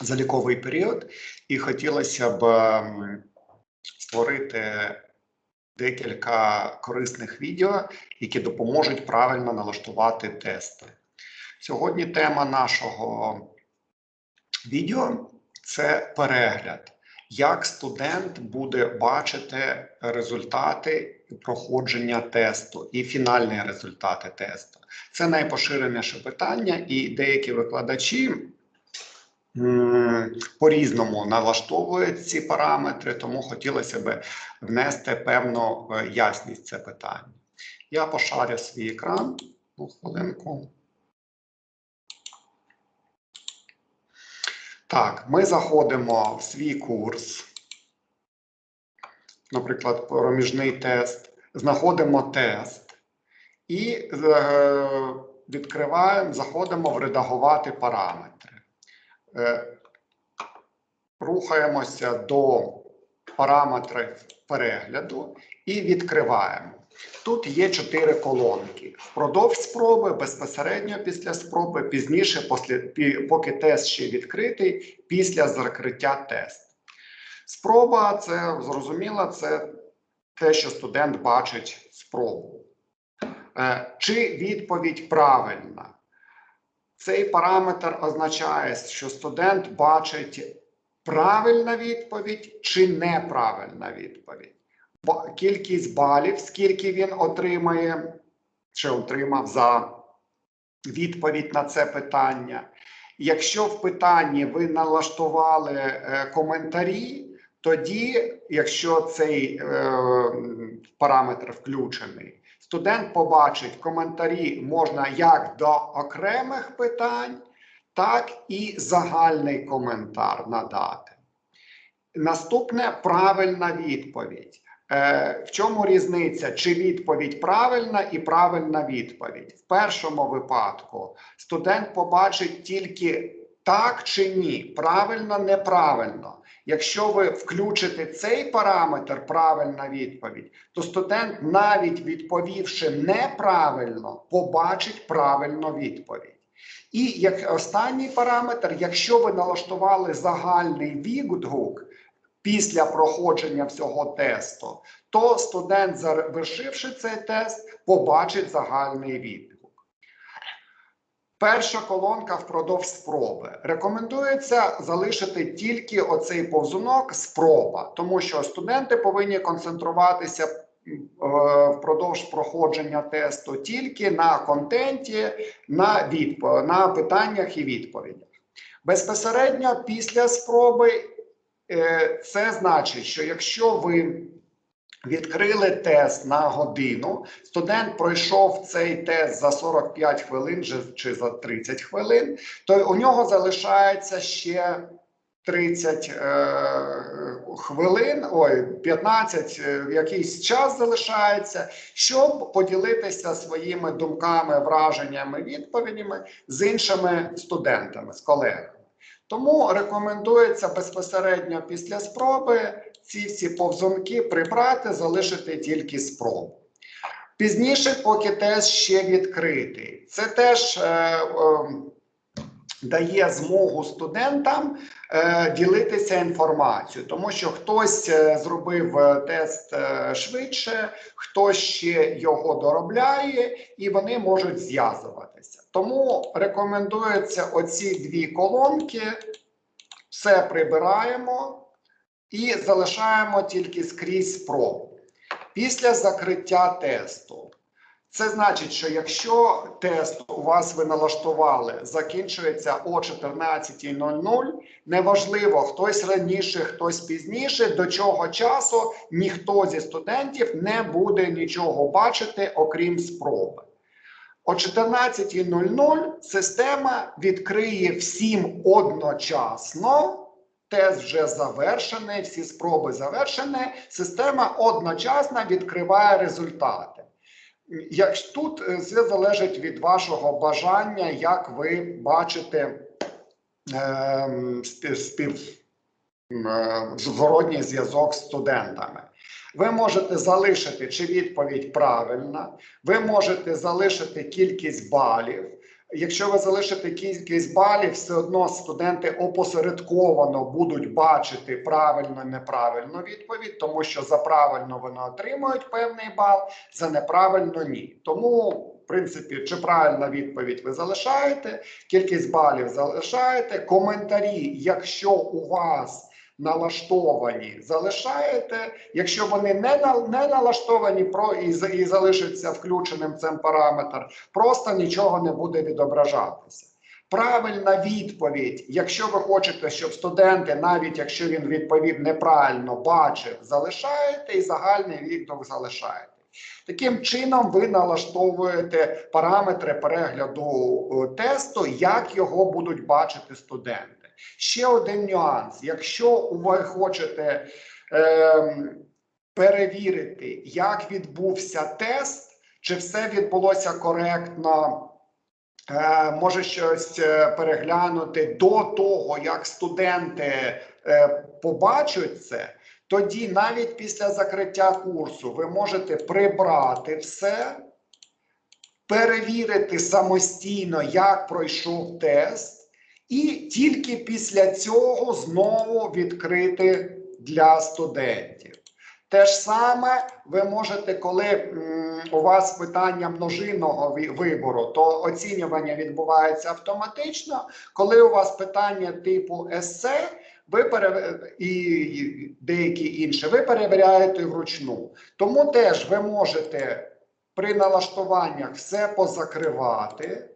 заліковий період, і хотілося б ем, створити декілька корисних відео, які допоможуть правильно налаштувати тести. Сьогодні тема нашого відео це перегляд. Як студент буде бачити результати проходження тесту і фінальні результати тесту? Це найпоширеніше питання, і деякі викладачі м, по-різному налаштовують ці параметри, тому хотілося б внести певну е, ясність це питання. Я пошарю свій екран. Ну, хвилинку. Так, ми заходимо в свій курс, наприклад, проміжний тест, знаходимо тест і е, відкриваємо, заходимо в редагувати параметри. Е, рухаємося до параметрів перегляду і відкриваємо. Тут є чотири колонки. Впродовж спроби, безпосередньо після спроби, пізніше, поки тест ще відкритий, після закриття тесту. Спроба це зрозуміло, це те, що студент бачить спробу. Е, Чи відповідь правильна? Цей параметр означає, що студент бачить правильна відповідь чи неправильна відповідь. Кількість балів, скільки він отримає, чи отримав за відповідь на це питання. Якщо в питанні ви налаштували е, коментарі, тоді, якщо цей е, параметр включений, студент побачить коментарі можна як до окремих питань, так і загальний коментар надати. Наступне правильна відповідь. Е, в чому різниця? Чи відповідь правильна і правильна відповідь? В першому випадку студент побачить тільки так чи ні, правильно, неправильно. Якщо ви включите цей параметр правильна відповідь, то студент, навіть відповівши неправильно, побачить правильну відповідь. І як останній параметр, якщо ви налаштували загальний відгук після проходження всього тесту, то студент, завершивши цей тест, побачить загальний відгук. Перша колонка впродовж спроби. Рекомендується залишити тільки оцей повзунок спроба, тому що студенти повинні концентруватися е, впродовж проходження тесту тільки на контенті, на, відп... на питаннях і відповідях. Безпосередньо після спроби е, це значить, що якщо ви відкрили тест на годину, студент пройшов цей тест за 45 хвилин чи за 30 хвилин, то у нього залишається ще 30 е, хвилин, ой, 15, е, якийсь час залишається, щоб поділитися своїми думками, враженнями, відповідями з іншими студентами, з колегами. Тому рекомендується безпосередньо після спроби ці всі повзунки прибрати, залишити тільки спробу. Пізніше, поки тест ще відкритий, це теж е, е, дає змогу студентам е, ділитися інформацією, тому що хтось е, зробив е, тест е, швидше, хтось ще його доробляє, і вони можуть зв'язуватися. Тому рекомендується оці дві колонки, все прибираємо і залишаємо тільки скрізь спробу. Після закриття тесту. Це значить, що якщо тест у вас ви налаштували, закінчується о 14.00, неважливо, хтось раніше, хтось пізніше, до чого часу ніхто зі студентів не буде нічого бачити, окрім спроби. О 14.00 система відкриє всім одночасно. Тест вже завершений, всі спроби завершені. Система одночасно відкриває результати. Як тут е, все залежить від вашого бажання, як ви бачите ем, спів, спів, е, зворотній зв'язок з студентами. Ви можете залишити, чи відповідь правильна, ви можете залишити кількість балів, Якщо ви залишите кількість балів, все одно студенти опосередковано будуть бачити правильно неправильну відповідь, тому що за правильно вони отримують певний бал, за неправильно ні. Тому, в принципі, чи правильна відповідь ви залишаєте, кількість балів залишаєте. Коментарі, якщо у вас налаштовані, залишаєте. Якщо вони не не налаштовані, про і, і залишиться включеним цим параметр, просто нічого не буде відображатися. Правильна відповідь, якщо ви хочете, щоб студенти, навіть якщо він відповів неправильно, бачив, залишаєте і загальний відповідь залишаєте. Таким чином, ви налаштовуєте параметри перегляду е, тесту, як його будуть бачити студенти. Ще один нюанс: якщо ви хочете ем, перевірити, як відбувся тест, чи все відбулося коректно. Е, може щось е, переглянути до того, як студенти е, побачать це, тоді навіть після закриття курсу ви можете прибрати все, перевірити самостійно, як пройшов тест, і тільки після цього знову відкрити для студентів. Те ж саме ви можете, коли у вас питання множинного вибору, то оцінювання відбувається автоматично. Коли у вас питання типу есе, ви пере... і деякі інші, ви перевіряєте вручну. Тому теж ви можете при налаштуваннях все позакривати,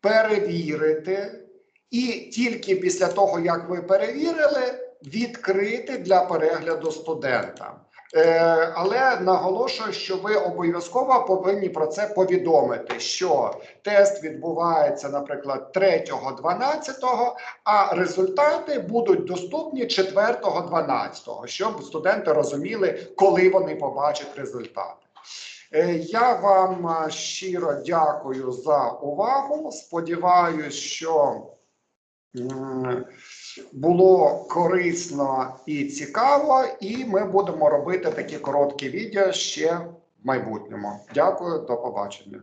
перевірити, і тільки після того, як ви перевірили, відкрити для перегляду студентам. Е, але наголошую, що ви обов'язково повинні про це повідомити, що тест відбувається, наприклад, 3-12, а результати будуть доступні 4-12, щоб студенти розуміли, коли вони побачать результати. Е, Я вам е, щиро дякую за увагу. Сподіваюсь, що було корисно і цікаво, і ми будемо робити такі короткі відео ще в майбутньому. Дякую, до побачення.